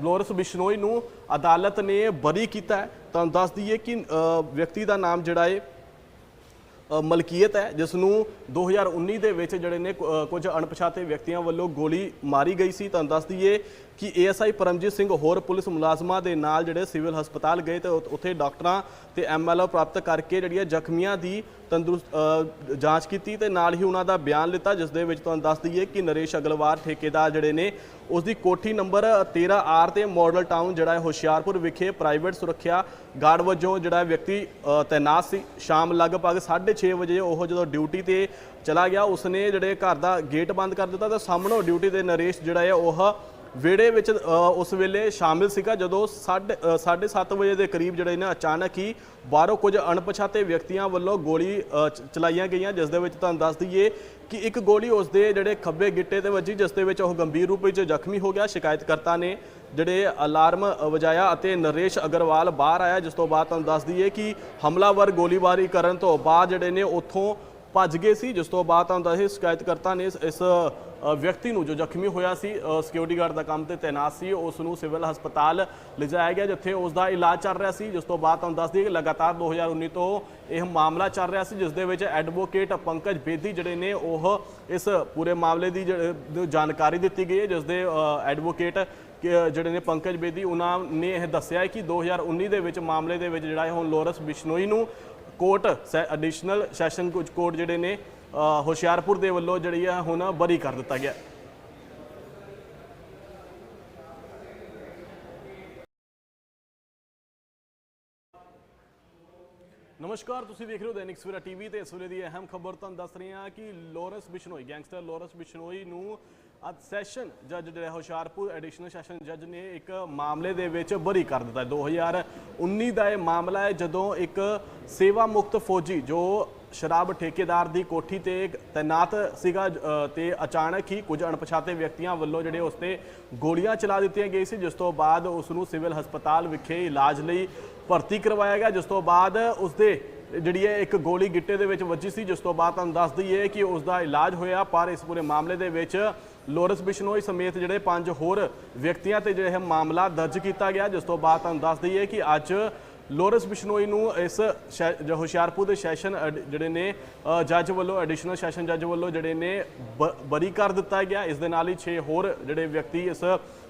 ਲੋਰੈਂਸ ਬਿਸ਼ਨੋਈ ਨੂੰ ਅਦਾਲਤ ਨੇ ਬਰੀ ਕੀਤਾ ਹੈ। ਤੁਹਾਨੂੰ ਦੱਸ ਦਈਏ ਕਿ ਵਿਅਕਤੀ ਦਾ ਨਾਮ ਜਿਹੜਾ ਹੈ ਮਲਕੀਅਤ ਹੈ ਜਿਸ ਨੂੰ 2019 ਦੇ ਵਿੱਚ ਜਿਹੜੇ ਨੇ ਕੁਝ ਅਣਪਛਾਤੇ ਵਿਅਕਤੀਆਂ ਵੱਲੋਂ ਗੋਲੀ ਮਾਰੀ ਗਈ ਸੀ। ਤੁਹਾਨੂੰ ਦੱਸ ਦਈਏ ਕਿ ਏਐਸਆਈ ਪਰਮਜੀਤ ਸਿੰਘ ਹੋਰ ਪੁਲਿਸ ਮੁਲਾਜ਼ਮਾਂ ਦੇ ਨਾਲ ਜਿਹੜੇ ਸਿਵਲ ਹਸਪਤਾਲ ਗਏ ਤੇ ਉੱਥੇ ਡਾਕਟਰਾਂ ਤੇ ਐਮਐਲਓ ਪ੍ਰਾਪਤ ਕਰਕੇ ਜਿਹੜੀਆਂ ਜ਼ਖਮੀਆਂ ਦੀ ਤੰਦਰੁਸਤ ਜਾਂਚ ਕੀਤੀ ਤੇ ਨਾਲ ਹੀ ਉਹਨਾਂ ਦਾ ਬਿਆਨ ਲਿੱਤਾ, ਜਿਸ ਦੇ ਵਿੱਚ ਤੁਹਾਨੂੰ ਦੱਸ ਦਈਏ ਕਿ ਨਰੇਸ਼ ਅਗਲਵਾਰ ਠੇਕੇਦਾਰ ਜਿਹੜੇ ਨੇ ਉਸ ਦੀ ਕੋਠੀ ਨੰਬਰ 13 ਆਰ ਤੇ ਮਾਡਲ ਟਾਊਨ ਜਿਹੜਾ ਹੁਸ਼ਿਆਰਪੁਰ ਵਿਖੇ ਪ੍ਰਾਈਵੇਟ ਸੁਰੱਖਿਆ ਗਾਰਡ ਵਜੋਂ ਜਿਹੜਾ ਵਿਅਕਤੀ ਤੈਨਾਤ ਸੀ। ਸ਼ਾਮ ਲਗਭਗ 6:30 ਵਜੇ ਉਹ ਜਦੋਂ ਡਿਊਟੀ ਤੇ ਚਲਾ ਗਿਆ, ਉਸਨੇ ਜਿਹੜੇ ਘਰ ਦਾ ਗੇਟ ਬੰਦ ਕਰ ਦਿੱਤਾ ਤੇ ਸਾਹਮਣੋਂ ਡਿਊਟੀ 'ਤੇ ਨਰੇਸ਼ ਜਿਹੜਾ ਹੈ ਉਹ ਵਿਹੜੇ ਵਿੱਚ ਉਸ ਵੇਲੇ ਸ਼ਾਮਿਲ ਸੀਗਾ ਜਦੋਂ 7:30 ਵਜੇ ਦੇ ਕਰੀਬ ਜਿਹੜੇ ਨੇ ਅਚਾਨਕ ਹੀ ਬਾਹਰੋਂ ਕੁਝ ਅਣਪਛਾਤੇ ਵਿਅਕਤੀਆਂ ਵੱਲੋਂ ਗੋਲੀ ਚਲਾਈਆਂ ਗਈਆਂ, ਜਿਸ ਦੇ ਵਿੱਚ ਤੁਹਾਨੂੰ ਦੱਸ ਦਈਏ ਕਿ ਇੱਕ ਗੋਲੀ ਉਸ ਦੇ ਜਿਹੜੇ ਖੱਬੇ ਗਿੱਟੇ ਤੇ ਵੱਜੀ, ਜਿਸ ਦੇ ਵਿੱਚ ਉਹ ਗੰਭੀਰ ਰੂਪ ਵਿੱਚ ਜ਼ਖਮੀ ਹੋ ਗਿਆ। ਸ਼ਿਕਾਇਤਕਰਤਾ ਨੇ ਜਿਹੜੇ ਅਲਾਰਮ ਵਜਾਇਆ ਅਤੇ ਨਰੇਸ਼ ਅਗਰਵਾਲ ਬਾਹਰ ਆਇਆ, ਜਿਸ ਤੋਂ ਬਾਅਦ ਤੁਹਾਨੂੰ ਦੱਸ ਦਈਏ ਕਿ ਹਮਲਾਵਰ ਗੋਲੀਬਾਰੀ ਕਰਨ ਤੋਂ ਬਾਅਦ ਜਿਹੜੇ ਨੇ ਉੱਥੋਂ ਭੱਜ ਗਏ ਸੀ, ਜਿਸ ਤੋਂ ਬਾਅਦ ਤੁਹਾਨੂੰ ਇਹ ਸ਼ਿਕਾਇਤਕਰਤਾ ਨੇ ਇਸ ਵਿਅਕਤੀ ਨੂੰ ਜੋ ਜ਼ਖਮੀ ਹੋਇਆ ਸੀ ਸਿਕਿਉਰਿਟੀ ਗਾਰਡ ਦਾ ਕੰਮ ਤੇ ਤੈਨਾਤ ਸੀ, ਉਸ ਨੂੰ ਸਿਵਲ ਹਸਪਤਾਲ ਲਿਜਾਇਆ ਗਿਆ, ਜਿੱਥੇ ਉਸ ਦਾ ਇਲਾਜ ਚੱਲ ਰਿਹਾ ਸੀ, ਜਿਸ ਤੋਂ ਬਾਅਦ ਤੁਹਾਨੂੰ ਦੱਸ ਦਈਏ ਕਿ ਲਗਾਤਾਰ 2019 ਤੋਂ ਇਹ ਮਾਮਲਾ ਚੱਲ ਰਿਹਾ ਸੀ, ਜਿਸ ਦੇ ਵਿੱਚ ਐਡਵੋਕੇਟ ਪੰਕਜ ਬੇਦੀ ਜਿਹੜੇ ਨੇ, ਉਹ ਇਸ ਪੂਰੇ ਮਾਮਲੇ ਦੀ ਜਿਹੜੇ- ਜਾਣਕਾਰੀ ਦਿੱਤੀ ਗਈ ਹੈ, ਜਿਸ ਦੇ ਐਡਵੋਕੇਟ ਜਿਹੜੇ ਨੇ ਪੰਕਜ ਬੇਦੀ, ਉਹਨਾਂ ਨੇ ਇਹ ਦੱਸਿਆ ਹੈ ਕਿ 2019 ਦੇ ਵਿੱਚ ਮਾਮਲੇ ਦੇ ਵਿੱਚ ਜਿਹੜਾ ਹੈ ਹੁਣ ਲੋਰਸ ਬਿਸ਼ਨੋਈ ਨੂੰ ਕੋਰਟ ਐਡੀਸ਼ਨਲ ਸੈਸ਼ਨ ਕੋਰਟ ਜਿਹੜੇ ਨੇ ਹੁਸ਼ਿਆਰਪੁਰ ਦੇ ਵੱਲੋਂ ਜਿਹੜੀ ਹੈ ਹੁਣ ਬਰੀ ਕਰ ਦਿੱਤਾ ਗਿਆ। ਨਮਸਕਾਰ, ਤੁਸੀਂ ਵੇਖ ਰਹੇ ਹੋ ਦੈਨਿਕ ਸਵੇਰਾ ਟੀਵੀ ਤੇ ਇਸ ਵੇਲੇ ਦੀ ਅਹਿਮ ਖਬਰ ਤੁਹਾਨੂੰ ਦੱਸ ਰਹੇ ਹਾਂ ਕਿ Lawrence Bishnoi, gangster Lawrence Bishnoi ਨੂੰ ਅੱਜ ਸੈਸ਼ਨ ਜੱਜ ਜਿਹੜੇ ਹੁਸ਼ਿਆਰਪੁਰ ਐਡੀਸ਼ਨਲ ਸੈਸ਼ਨ ਜੱਜ ਨੇ ਇੱਕ ਮਾਮਲੇ ਦੇ ਵਿੱਚ ਬਰੀ ਕਰ ਦਿੱਤਾ ਹੈ। 2019 ਦਾ ਇਹ ਮਾਮਲਾ ਹੈ ਜਦੋਂ ਇੱਕ ਸੇਵਾ ਮੁਕਤ ਫੌਜੀ ਜੋ ਸ਼ਰਾਬ ਠੇਕੇਦਾਰ ਦੀ ਕੋਠੀ ਤੇ ਤੈਨਾਤ ਸੀਗਾ ਅ, ਤੇ ਅਚਾਨਕ ਹੀ ਕੁਝ ਅਣਪਛਾਤੇ ਵਿਅਕਤੀਆਂ ਵੱਲੋਂ ਜਿਹੜੇ ਉਸ ਤੇ ਗੋਲੀਆਂ ਚਲਾ ਦਿੱਤੀਆਂ ਗਈ ਸੀ ਜਿਸ ਤੋਂ ਬਾਅਦ ਉਸ ਨੂੰ ਸਿਵਲ ਹਸਪਤਾਲ ਵਿਖੇ ਇਲਾਜ ਲਈ ਭਰਤੀ ਕਰਵਾਇਆ ਗਿਆ ਜਿਸ ਤੋਂ ਬਾਅਦ ਉਸ ਦੇ ਜਿਹੜੀ ਹੈ ਇੱਕ ਗੋਲੀ ਗਿੱਟੇ ਦੇ ਵਿੱਚ ਵੱਜੀ ਸੀ ਜਿਸ ਤੋਂ ਬਾਅਦ ਤੁਹਾਨੂੰ ਦੱਸ ਦਈਏ ਕਿ ਉਸ ਦਾ ਇਲਾਜ ਹੋਇਆ ਪਰ ਇਸ ਪੂਰੇ ਮਾਮਲੇ ਦੇ ਵਿੱਚ ਲੋਰੈਂਸ ਬਿਸ਼ਨੋਈ ਸਮੇਤ ਜਿਹੜੇ ਪੰਜ ਹੋਰ ਵਿਅਕਤੀਆਂ ਤੇ ਜਿਹੜਾ ਇਹ ਮਾਮਲਾ ਦਰਜ ਕੀਤਾ ਗਿਆ, ਜਿਸ ਤੋਂ ਬਾਅਦ ਤੁਹਾਨੂੰ ਦੱਸ ਦਈਏ ਕਿ ਅੱਜ ਲੋਰੈਂਸ ਬਿਸ਼ਨੋਈ ਨੂੰ ਇਸ ਸ਼ੈ- ਜੋ, ਹੁਸ਼ਿਆਰਪੁਰ ਦੇ ਸੈਸ਼ਨ ਐਡ- ਜਿਹੜੇ ਨੇ ਜੱਜ ਵੱਲੋਂ, ਐਡੀਸ਼ਨਲ ਸੈਸ਼ਨ ਜੱਜ ਵੱਲੋਂ ਜਿਹੜੇ ਨੇ ਬਰੀ ਕਰ ਦਿੱਤਾ ਗਿਆ। ਇਸ ਦੇ ਨਾਲ ਹੀ 6 ਹੋਰ ਜਿਹੜੇ ਵਿਅਕਤੀ ਇਸ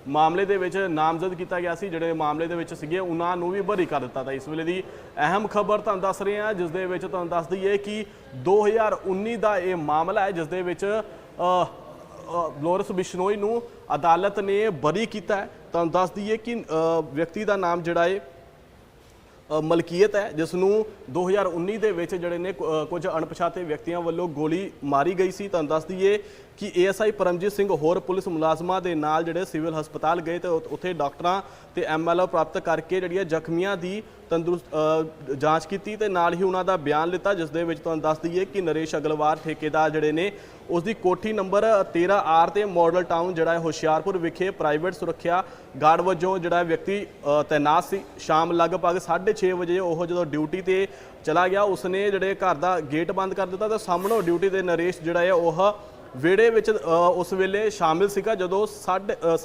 ਮਾਮਲੇ ਦੇ ਵਿੱਚ ਨਾਮਜ਼ਦ ਕੀਤਾ ਗਿਆ ਸੀ, ਜਿਹੜੇ ਮਾਮਲੇ ਦੇ ਵਿੱਚ ਸੀਗੇ, ਉਹਨਾਂ ਨੂੰ ਵੀ ਬਰੀ ਕਰ ਦਿੱਤਾ ਤਾਂ। ਇਸ ਵੇਲੇ ਦੀ ਅਹਿਮ ਖਬਰ ਤੁਹਾਨੂੰ ਦੱਸ ਰਹੇ ਹਾਂ, ਜਿਸ ਦੇ ਵਿੱਚ ਤੁਹਾਨੂੰ ਦੱਸ ਦਈਏ ਕਿ 2019 ਦਾ ਇਹ ਮਾਮਲਾ ਹੈ, ਜਿਸ ਦੇ ਵਿੱਚ ਲੋਰੈਂਸ ਬਿਸ਼ਨੋਈ ਨੂੰ ਅਦਾਲਤ ਨੇ ਬਰੀ ਕੀਤਾ ਹੈ। ਤੁਹਾਨੂੰ ਦੱਸ ਦਈਏ ਕਿ ਅ, ਵਿਅਕਤੀ ਦਾ ਨਾਮ ਜਿਹੜਾ ਹੈ ਮਲਕੀਅਤ ਹੈ ਜਿਸ ਨੂੰ 2019 ਦੇ ਵਿੱਚ ਜਿਹੜੇ ਨੇ ਕੁ- ਕੁਝ ਅਣਪਛਾਤੇ ਵਿਅਕਤੀਆਂ ਵੱਲੋਂ ਗੋਲੀ ਮਾਰੀ ਗਈ ਸੀ। ਤੁਹਾਨੂੰ ਦੱਸ ਦਈਏ ਕਿ ਏਐਸਆਈ ਪਰਮਜੀਤ ਸਿੰਘ ਹੋਰ ਪੁਲਿਸ ਮੁਲਾਜ਼ਮਾਂ ਦੇ ਨਾਲ ਜਿਹੜੇ ਸਿਵਲ ਹਸਪਤਾਲ ਗਏ ਤੇ ਉੱਥੇ ਡਾਕਟਰਾਂ ਤੇ ਐਮਐਲਓ ਪ੍ਰਾਪਤ ਕਰਕੇ ਜਿਹੜੀਆਂ ਜ਼ਖਮੀਆਂ ਦੀ ਤੰਦਰੁਸਤ ਜਾਂਚ ਕੀਤੀ ਤੇ ਨਾਲ ਹੀ ਉਹਨਾਂ ਦਾ ਬਿਆਨ ਲਿੱਤਾ, ਜਿਸ ਦੇ ਵਿੱਚ ਤੁਹਾਨੂੰ ਦੱਸ ਦਈਏ ਕਿ ਨਰੇਸ਼ ਅਗਲਵਾਰ ਠੇਕੇਦਾਰ ਜਿਹੜੇ ਨੇ ਉਸ ਦੀ ਕੋਠੀ ਨੰਬਰ 13 ਆਰ ਤੇ ਮਾਡਲ ਟਾਊਨ ਜਿਹੜਾ ਹੁਸ਼ਿਆਰਪੁਰ ਵਿਖੇ ਪ੍ਰਾਈਵੇਟ ਸੁਰੱਖਿਆ ਗਾਰਡ ਵਜੋਂ ਜਿਹੜਾ ਵਿਅਕਤੀ ਤੈਨਾਤ ਸੀ। ਸ਼ਾਮ ਲਗਭਗ 6:30 ਵਜੇ ਉਹ ਜਦੋਂ ਡਿਊਟੀ ਤੇ ਚਲਾ ਗਿਆ, ਉਸਨੇ ਜਿਹੜੇ ਘਰ ਦਾ ਗੇਟ ਬੰਦ ਕਰ ਦਿੱਤਾ ਤਾਂ ਸਾਹਮਣੋਂ ਡਿਊਟੀ ਤੇ ਨਰੇਸ਼ ਜਿਹੜਾ ਹੈ ਉਹ ਵਿਹੜੇ ਵਿੱਚ ਉਸ ਵੇਲੇ ਸ਼ਾਮਿਲ ਸੀਗਾ ਜਦੋਂ ਸਾਢੇ ਅ,